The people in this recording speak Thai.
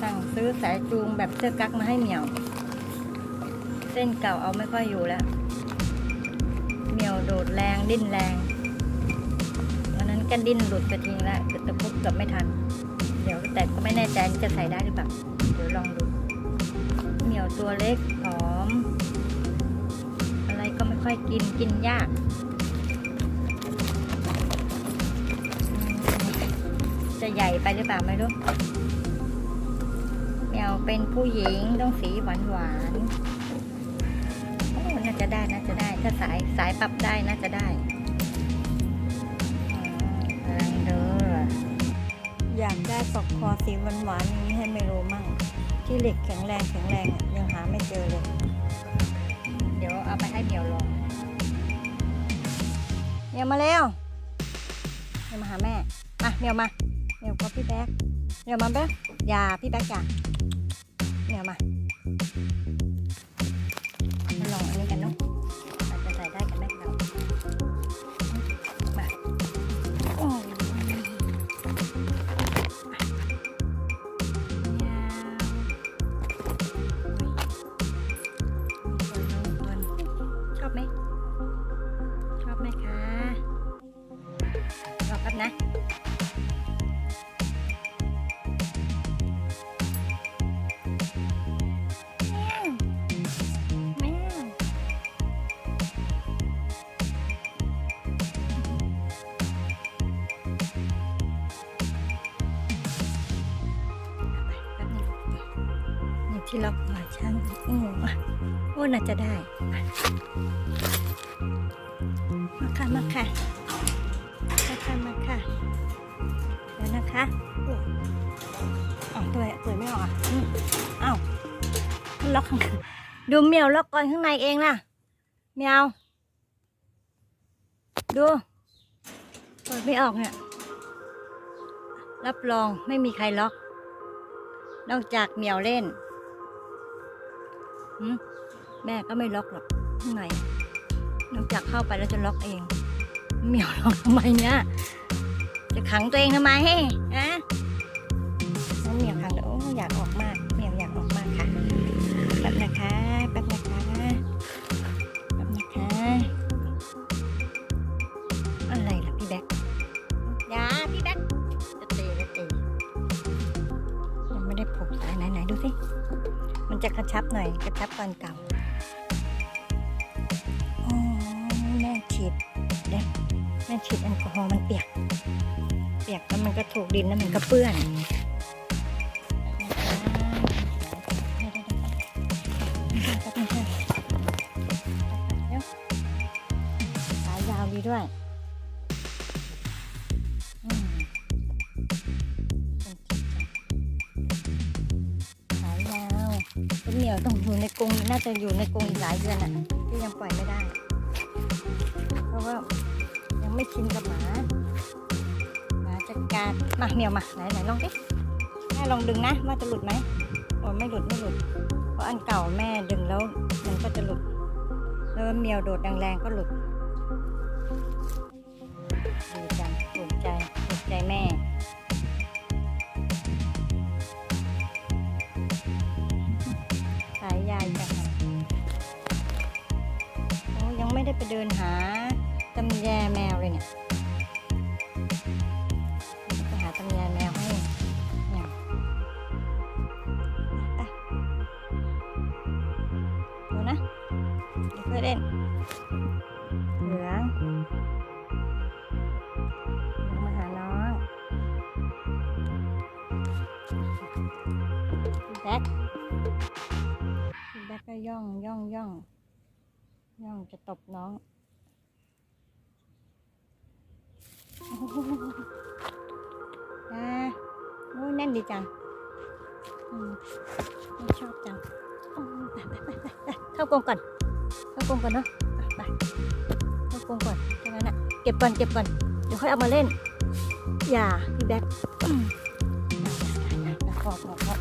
สั่งซื้อสายจูงแบบเสื้อกั๊กมาให้เหมียว เส้นเก่าเอาไม่ค่อยอยู่แล้วเหมียวโดดแรงดิ้นแรงวันนั้นก็ดิ้นหลุดไปทิ้งแล้วตะพุบเกือบไม่ทัน เดี๋ยวแต่ก็ไม่แน่ใจจะใส่ได้หรือเปล่าเดี๋ยวลองดูเหมียวตัวเล็กผอม อะไรก็ไม่ค่อยกินกินยาก จะใหญ่ไปหรือเปล่าไม่รู้เหมียวเป็นผู้หญิงต้องสีหวานหวานๆโอ้น่าจะได้น่าจะได้ ถ้าสายสายปรับได้น่าจะได้อืมกำลังเด้ออยากได้ปลอกคอสีหวานหวานๆนี้ให้ไม่รู้มั่ง ที่เหล็กแข็งแรงแข็งแรงอะยังหาไม่เจอเลย เดี๋ยวเอาไปให้เหมียวลองเหมียวมาเร็วเหมียวมาหาแม่ มาเหมียวมา เดี๋ยวก็พี่แบ๊กเดี๋ยวมาแบ๊กอย่าพี่แบ๊กอย่า ที่ล็อกหัวช่างโอ้อะโอ้น่าจะได้ มาค่ะ มาค่ะ มาค่ะ มาค่ะ เดี๋ยวนะคะอุ๊ยอ้าวตัวเปิดไม่ออกอะอ้าวล็อกข้างดูเมียวล็อกก่อนข้างในเองล่ะเมียวดูเปิดไม่ออกเนี่ย รับรองไม่มีใครล็อก นอกจากเหมียวเล่น แม่ก็ไม่ล็อกหรอกข้างในนอกจากเข้าไปแล้วจะล็อกเองเหมียวล็อกทำไมเนี่ยจะขังตัวเองทำไมฮะ จะกระชับหน่อย กระชับตอนเก่าอ๋อแม่ฉีดเดี๋ยแม่ฉีดแอลกอฮอล์มันเปียก เปียกแล้วมันก็ถูกดินแล้วมันก็เปื้อนสายยาวดีด้วย นเหนียวต้องอยู่ในกรงน่าจะอยู่ในกรงอีกหลายเดือนอะที่ยังปล่อยไม่ได้ เพราะว่ายังไม่ชินกับหมาหมาจัดการมาเหนียวมาไหนไหนลองดิแม่ลองดึงนะว่าจะหลุดไหมโอ้ไม่หลุดไม่หลุด เพราะอันเก่าแม่ดึงแล้วมันก็จะหลุด แล้วเหมียวโดดแรงๆก็หลุด ไม่ได้ไปเดินหาตำแยแมวเลยเนี่ยไปหาตำแยแมวให้เนี่ยไปดูนะเดี๋ยวเพื่อเล่นเหลืองมาหาน้องพี่แบ๊กพี่แบ๊กก็ย่องย่องย่อง ย่องจะตบน้อง อ่าโอ้ยแน่นดีจังอืมชอบจังไปไปไปไปเข้ากรงก่อน เข้ากรงก่อนเนาะ ไป เข้ากรงก่อนดังนั้นอะเก็บก่อน เก็บก่อน เดี๋ยวค่อยเอามาเล่น อย่า พี่แบ๊กอืมไปไปไปไปพออพอ